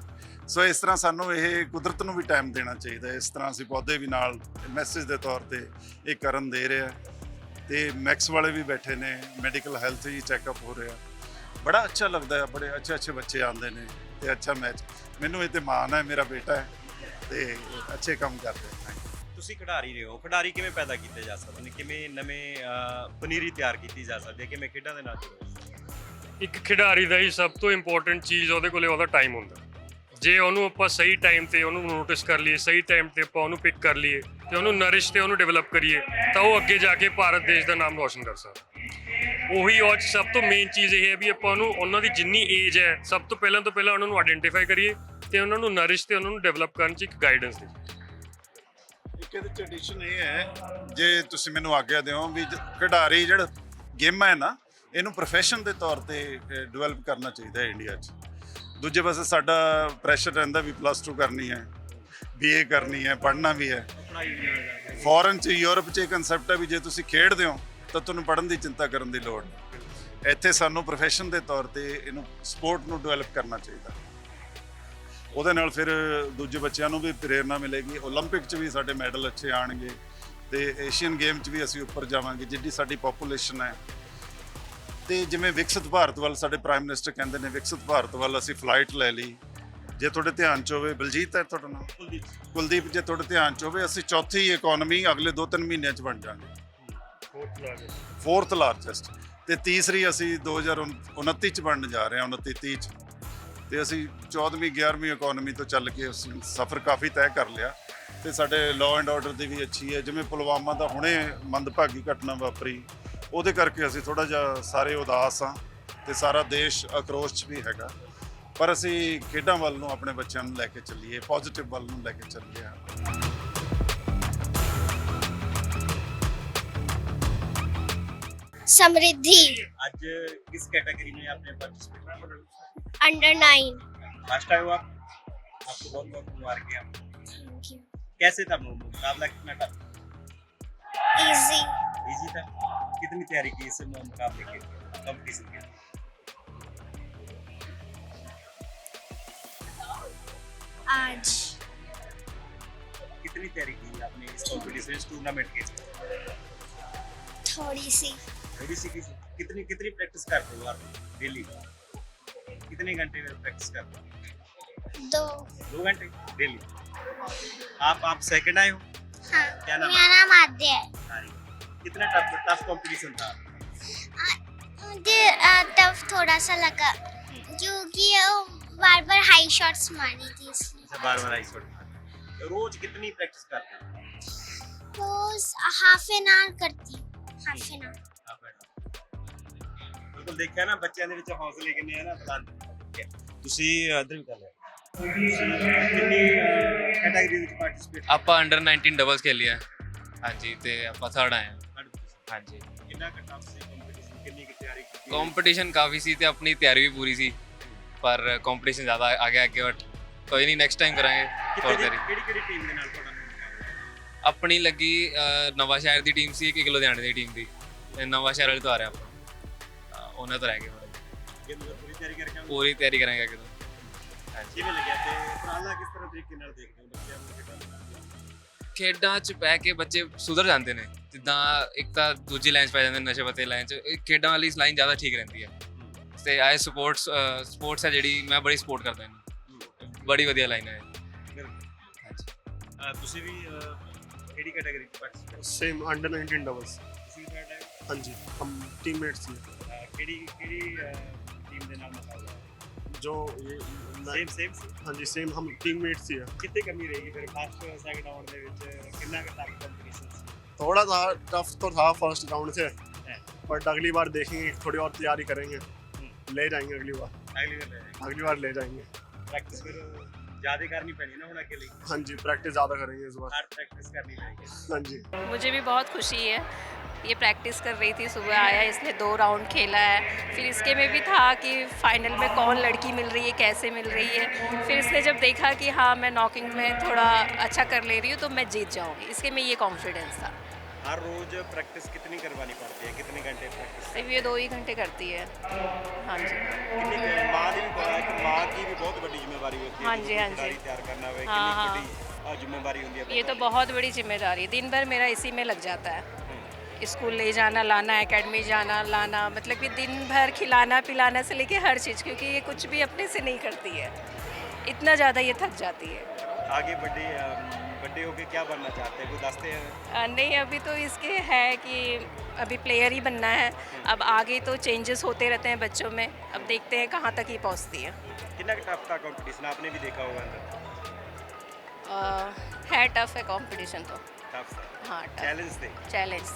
ਸੋ ਇਸ ਤਰ੍ਹਾਂ ਸਾਨੂੰ ਇਹ ਕੁਦਰਤ ਨੂੰ ਵੀ ਟਾਈਮ ਦੇਣਾ ਚਾਹੀਦਾ ਇਸ ਤਰ੍ਹਾਂ ਅਸੀਂ ਪੌਦੇ ਵੀ ਨਾਲ ਮੈਸੇਜ ਦੇ ਤੌਰ ਤੇ ਇਹ ਕਰਨ ਦੇ ਰਿਹਾ ਤੇ ਮੈਕਸ ਵਾਲੇ ਵੀ ਬੈਠੇ ਨੇ ਮੈਡੀਕਲ ਹੈਲਥ ਵੀ ਚੈੱਕਅਪ ਹੋ ਰਿਹਾ। ਬੜਾ ਅੱਛਾ ਲੱਗਦਾ ਹੈ ਬੜੇ ਅੱਛੇ ਅੱਛੇ ਬੱਚੇ ਆਉਂਦੇ ਨੇ ਤੇ ਅੱਛਾ ਮੈਚ। ਮੈਨੂੰ ਇਹ ਤੇ ਮਾਣ ਹੈ ਮੇਰਾ ਬੇਟਾ ਹੈ ਤੇ ਅੱਛੇ ਕੰਮ ਕਰਦੇ ਹੈ। ਤੁਸੀਂ ਖਿਡਾਰੀ ਰਹੇ ਹੋ। ਖਿਡਾਰੀ ਕਿਵੇਂ ਪੈਦਾ ਕੀਤੇ ਜਾ ਸਕਦੇ ਨੇ? ਕਿਵੇਂ ਨਵੇਂ ਪਨੀਰੀ ਤਿਆਰ ਕੀਤੀ ਜਾ ਸਕਦੀ ਹੈ? ਕਿਵੇਂ ਖੇਡਾਂ ਦੇ ਨਾਲ ਜੁੜੋ ਇੱਕ ਖਿਡਾਰੀ ਦਾ ਹੀ ਸਭ ਤੋਂ ਇੰਪੋਰਟੈਂਟ ਚੀਜ਼ ਉਹਦੇ ਕੋਲੇ ਉਹਦਾ ਟਾਈਮ ਹੁੰਦਾ। ਜੇ ਉਹਨੂੰ ਆਪਾਂ ਸਹੀ ਟਾਈਮ ਤੇ ਉਹਨੂੰ ਨੋਟਿਸ ਕਰ ਲਈਏ ਸਹੀ ਟਾਈਮ ਤੇ ਆਪਾਂ ਉਹਨੂੰ ਪਿਕ ਕਰ ਲਈਏ ਤੇ ਉਹਨੂੰ ਨਰਿਸ਼ ਤੇ ਉਹਨੂੰ ਡਿਵੈਲਪ ਕਰੀਏ ਤਾਂ ਉਹ ਅੱਗੇ ਜਾ ਕੇ ਭਾਰਤ ਦੇਸ਼ ਦਾ ਨਾਮ ਰੋਸ਼ਨ ਕਰ ਸਕਦਾ। ਉਹੀ ਉਹ 'ਚ ਸਭ ਤੋਂ ਮੇਨ ਚੀਜ਼ ਇਹ ਹੈ ਵੀ ਆਪਾਂ ਉਹਨੂੰ ਉਹਨਾਂ ਦੀ ਜਿੰਨੀ ਏਜ ਹੈ, ਸਭ ਤੋਂ ਪਹਿਲਾਂ ਤੋਂ ਪਹਿਲਾਂ ਉਹਨਾਂ ਨੂੰ ਆਇਡੈਂਟੀਫਾਈ ਕਰੀਏ ਤੇ ਉਹਨਾਂ ਨੂੰ ਨਰਿਸ਼ ਤੇ ਉਹਨਾਂ ਨੂੰ ਡਿਵੈਲਪ ਕਰਨ 'ਚ ਇੱਕ ਗਾਈਡੈਂਸ ਦੇ ਇੱਕ ਇਹਦੇ ਟ੍ਰੈਡੀਸ਼ਨ ਇਹ ਹੈ, ਜੇ ਤੁਸੀਂ ਮੈਨੂੰ ਆਗਿਆ ਦਿਓ ਵੀ ਖਿਡਾਰੀ ਜਿਹੜਾ ਗੇਮ ਹੈ ਨਾ, ਇਹਨੂੰ ਪ੍ਰੋਫੈਸ਼ਨ ਦੇ ਤੌਰ ਤੇ ਡਿਵੈਲਪ ਕਰਨਾ ਚਾਹੀਦਾ ਹੈ ਇੰਡੀਆ 'ਚ। ਦੂਜੇ ਪਾਸੇ ਸਾਡਾ ਪ੍ਰੈਸ਼ਰ ਰਹਿੰਦਾ ਵੀ ਪਲੱਸ 2 ਕਰਨੀ ਹੈ ਬੀਏ ਕਰਨੀ ਹੈ, ਪੜ੍ਹਨਾ ਵੀ ਹੈ। ਫੋਰਨ 'ਚ ਯੂਰਪ 'ਚ ਇਹ ਕਨਸੈਪਟ ਹੈ ਵੀ ਜੇ ਤੁਸੀਂ ਖੇਡਦੇ ਹੋ ਤਾਂ ਤੁਹਾਨੂੰ ਪੜ੍ਹਨ ਦੀ ਚਿੰਤਾ ਕਰਨ ਦੀ ਲੋੜ ਨਹੀਂ ਇੱਥੇ ਸਾਨੂੰ ਪ੍ਰੋਫੈਸ਼ਨ ਦੇ ਤੌਰ ਤੇ ਇਹਨੂੰ ਸਪੋਰਟ ਨੂੰ ਡਿਵੈਲਪ ਕਰਨਾ ਚਾਹੀਦਾ ਉਹਦੇ ਨਾਲ ਫਿਰ ਦੂਜੇ ਬੱਚਿਆਂ ਨੂੰ ਵੀ ਪ੍ਰੇਰਣਾ ਮਿਲੇਗੀ 올림픽 'ਚ ਵੀ ਸਾਡੇ ਮੈਡਲ ਅੱਛੇ ਆਣਗੇ ਤੇ ਏਸ਼ੀਅਨ ਗੇਮ 'ਚ ਵੀ ਅਸੀਂ ਉੱਪਰ ਜਾਵਾਂਗੇ ਜਿੱਡੀ ਸਾਡੀ ਪੋਪੂਲੇਸ਼ਨ ਹੈ ਤੇ ਜਿਵੇਂ ਵਿਕਸਿਤ ਭਾਰਤ ਵੱਲ ਸਾਡੇ ਪ੍ਰਾਈਮ ਮਿਨਿਸਟਰ ਕਹਿੰਦੇ ਨੇ ਵਿਕਸਿਤ ਭਾਰਤ ਵੱਲ ਅਸੀਂ ਫਲਾਈਟ ਲੈ ਲਈ ਜੇ ਤੁਹਾਡੇ ਧਿਆਨ 'ਚ ਹੋਵੇ ਬਲਜੀਤ ਹੈ ਤੁਹਾਡਾ ਨਾਮ ਕੁਲਦੀਪ ਕੁਲਦੀਪ ਜੇ ਤੁਹਾਡੇ ਧਿਆਨ 'ਚ ਹੋਵੇ ਅਸੀਂ ਚੌਥੀ ਇਕਨੋਮੀ ਅਗਲੇ 2-3 ਮਹੀਨਿਆਂ 'ਚ ਬਣ ਜਾਵਾਂਗੇ ਫੋਰਥ ਲਾਰਜੈਸਟ ਤੇ ਤੀਸਰੀ ਅਸੀਂ 2029 ਚ ਬਣਨ ਜਾ ਰਹੇ ਹਾਂ 29 30 ਚ। ਤੇ ਅਸੀਂ 14ਵੀਂ 11ਵੀਂ ਇਕਨੋਮੀ ਤੋਂ ਚੱਲ ਕੇ ਅਸੀਂ ਸਫ਼ਰ ਕਾਫੀ ਤੈਅ ਕਰ ਲਿਆ। ਤੇ ਸਾਡੇ ਲਾਅ ਐਂਡ ਆਰਡਰ ਦੀ ਵੀ ਅੱਛੀ ਹੈ। ਜਿਵੇਂ ਪੁਲਵਾਮਾ ਦਾ ਹੁਣੇ ਮੰਦਭਾਗੀ ਘਟਨਾ ਵਾਪਰੀ, ਉਹਦੇ ਕਰਕੇ ਅਸੀਂ ਥੋੜਾ ਜਿਹਾ ਸਾਰੇ ਉਦਾਸ ਹਾਂ ਤੇ ਸਾਰਾ ਦੇਸ਼ ਆਕਰੋਸ਼ 'ਚ ਵੀ ਹੈਗਾ। ਪਰ ਅਸੀਂ ਖੇਡਾਂ ਵੱਲ ਨੂੰ ਆਪਣੇ ਬੱਚਿਆਂ ਨੂੰ ਲੈ ਕੇ ਚੱਲੀਏ ਪੋਜ਼ਿਟਿਵ ਵੱਲ ਨੂੰ ਲੈ ਕੇ ਚੱਲੀਏ। समृद्धि। ਅੱਜ किस कैटेगरी में आपने participate under nine first time आप आपको बहुत बहुत मुबारक यू कैसे था मुकाबला कितना टफ इजी इजी था? कितनी तैयारी की इस मुकाबले के कंपटीशन के आज। कितनी तैयारी की आपने इस कंपटीशन इस टूर्नामेंट के थोड़ी सी। थोड़ी सी की कितनी कितनी प्रैक्टिस करते हो आप डेली कितने घंटे में प्रैक्टिस करते हो? दो। दो घंटे डेली आप आप सेकंड आए हो? हाँ क्या नाम मेरा नाम आद्य है। कितना टफ टफ कंपटीशन था? मुझे टफ थोड़ा सा लगा क्योंकि बार बार हाई शॉट्स मारी थी इसलिए। अच्छा बार बार आई शॉट रोज कितनी प्रैक्टिस करते हो? रोज हाफ़ एन आवर करती ਪਾਸੇ ਨਾਲ ਆਹ ਭੈਣਾ। ਬਿਲਕੁਲ ਦੇਖਿਆ ਨਾ ਬੱਚਿਆਂ ਦੇ ਵਿੱਚ ਹੌਸਲੇ ਕਿੰਨੇ ਆ ਨਾ ਬੁਲੰਦ ਠੀਕ ਹੈ। ਤੁਸੀਂ ਇਧਰ ਵੀ ਕਰ ਲਿਆ। ਤੁਸੀਂ ਕਿੰਨੀ ਕੈਟਾਗਰੀ ਵਿੱਚ ਪਾਰਟਿਸਿਪੇਟ ਆਪਾਂ ਅੰਡਰ 19 ਡਬਲਸ ਖੇਲੀ ਹੈ ਹਾਂਜੀ ਤੇ ਆਪਾਂ ਥਰਡ ਆਏ ਹਾਂ। ਹਾਂਜੀ। ਕਿੰਨਾ ਕੁ tough ਸੀ ਕੰਪੀਟੀਸ਼ਨ ਕਿੰਨੀ ਕੁ ਤਿਆਰੀ ਕੀਤੀ ਕੰਪੀਟੀਸ਼ਨ ਕਾਫੀ ਸੀ ਤੇ ਆਪਣੀ ਤਿਆਰੀ ਵੀ ਪੂਰੀ ਸੀ। ਪਰ ਕੰਪੀਟੀਸ਼ਨ ਜ਼ਿਆਦਾ ਆ ਗਿਆ ਅੱਗੇ ਬਟ ਕੋਈ ਨਹੀਂ ਨੈਕਸਟ ਟਾਈਮ ਕਰਾਂਗੇ। ਹੋਰ ਕਿਹੜੀ ਤਿਆਰੀ ਕਿਹੜੀ ਟੀਮ ਦੇ ਨਾਲ ਤੁਹਾਡਾ ਆਪਣੀ ਲੱਗੀ ਨਵਾਂ ਸ਼ਹਿਰ ਦੀ ਟੀਮ ਸੀ ਇੱਕ ਲੁਧਿਆਣੇ ਦੀ ਟੀਮ ਦੀ। ਨਵਾਂ ਸ਼ਹਿਰ ਵਾਲੇ ਤੋਂ ਆ ਰਹੇ ਆਪਾਂ। ਉਹਨਾਂ ਤੋਂ ਰਹਿ ਗਏ ਪੂਰੀ ਤਿਆਰੀ ਕਰਕੇ? ਪੂਰੀ ਤਿਆਰੀ ਕਰਾਂਗੇ ਅੱਗੇ ਤੋਂ। ਕਿਵੇਂ ਲੱਗਿਆ ਤੇ ਉਪਰਾਲਾ ਕਿਸ ਤਰ੍ਹਾਂ ਤਰੀਕੇ ਨਾਲ ਦੇਖਦੇ ਹੋ? ਬੱਚਿਆਂ ਨੂੰ ਖੇਡਾਂ ਖੇਡਾਂ 'ਚ ਬਹਿ ਕੇ ਬੱਚੇ ਸੁਧਰ ਜਾਂਦੇ ਨੇ। ਜਿੱਦਾਂ ਇੱਕ ਤਾਂ ਦੂਜੀ ਲਾਈਨ 'ਚ ਪੈ ਜਾਂਦੇ ਨੇ ਨਸ਼ੇ ਪੱਤੇ ਲਾਈਨ 'ਚ। ਖੇਡਾਂ ਵਾਲੀ ਲਾਈਨ ਜ਼ਿਆਦਾ ਠੀਕ ਰਹਿੰਦੀ ਹੈ। ਤੇ ਆਏ ਸਪੋਰਟਸ ਸਪੋਰਟਸ ਹੈ ਜਿਹੜੀ ਮੈਂ ਬੜੀ ਸਪੋਰਟ ਕਰਦਾ ਇਹਨੂੰ। ਬੜੀ ਵਧੀਆ ਲਾਈਨ ਹੈ ਤੁਸੀਂ ਵੀ ਅਹ, ਕਿਹੜੀ ਕੈਟਾਗਰੀ ਚ ਪਾਰਟਿਸਿਪੇਟ सेम अंडर 19 डबल्स ਤੁਸੀਂ ਵੀ ਤੁਹਾਡਾ हाँ जी हम टीममेट्स ही ਕਿਹੜੀ ਕਿਹੜੀ ਟੀਮ ਦੇ ਨਾਲ ਮੁਕਾਬਲਾ जो ये ਸੇਮ ਸੇਮ हाँ जी सेम हम टीममेट्स ही है ਕਿੱਥੇ ਕਮੀ ਰਹੇਗੀ ਫਿਰ ਫਸਟ ਸੈਕਿੰਡ ਰਾਉਂਡ ਦੇ ਵਿੱਚ ਕਿੰਨਾ ਕੁ ਟਫ ਕੰਪੀਟੀਸ਼ਨ ਸੀ थोड़ा सा टफ तो था फर्स्ट राउंड से है। बट अगली बार देखेंगे थोड़ी और तैयारी करेंगे ले जाएंगे अगली बार ਅਗਲੀ ਵਾਰ अगली बार ले जाएंगे ਪ੍ਰੈਕਟਿਸ ਫਿਰ ज़्यादा करनी पड़ेगी ना उनके लिए हाँ जी प्रैक्टिस ज़्यादा करेंगे इस बार। प्रैक्टिस करनी पड़ेगी। हाँ जी। मुझे भी बहुत खुशी है। ये प्रैक्टिस कर रही थी सुबह आया इसने दो राउंड खेला है। फिर इसके में भी था कि फाइनल में कौन लड़की मिल रही है कैसे मिल रही है। फिर इसने जब देखा कि हाँ मैं नॉकिंग में थोड़ा अच्छा कर ले रही हूँ तो मैं जीत जाऊँगी। इसके में ये कॉन्फिडेंस था। हर रोज प्रैक्टिस कितनी करवानी पड़ती है कितने घंटे प्रैक्टिस सिर्फ ये दो ही घंटे करती है हाँ जी कितनी माँ की भी एक माँ की भी बहुत बड़ी जिम्मेवारी होती है हाँ कि जी, हाँ जी। खिलाड़ी तैयार करना हुए हाँ, कितनी हाँ। बड़ी अ, जिम्मेवारी होती है ये तो बहुत बड़ी जिम्मेदारी है दिन भर मेरा इसी में लग जाता है स्कूल ले जाना लाना एकेडमी जाना लाना मतलब कि दिन भर खिलाना पिलाना से लेके हर चीज़ क्योंकि ये कुछ भी अपने से नहीं करती है इतना ज़्यादा ये थक जाती है आगे बड़े अ, बड़े होके क्या बनना चाहते हैं? कोई दसते हैं? नहीं अभी तो इसके है कि अभी प्लेयर ही बनना है। अब आगे तो चेंजेस होते रहते हैं बच्चों में। अब देखते हैं कहाँ तक ही पहुँचती है। कितना टफ था कंपटीशन आपने भी देखा होगा अंदर। है टफ है कंपटीशन तो। टफ हाँ चैलेंज थे। चैलेंज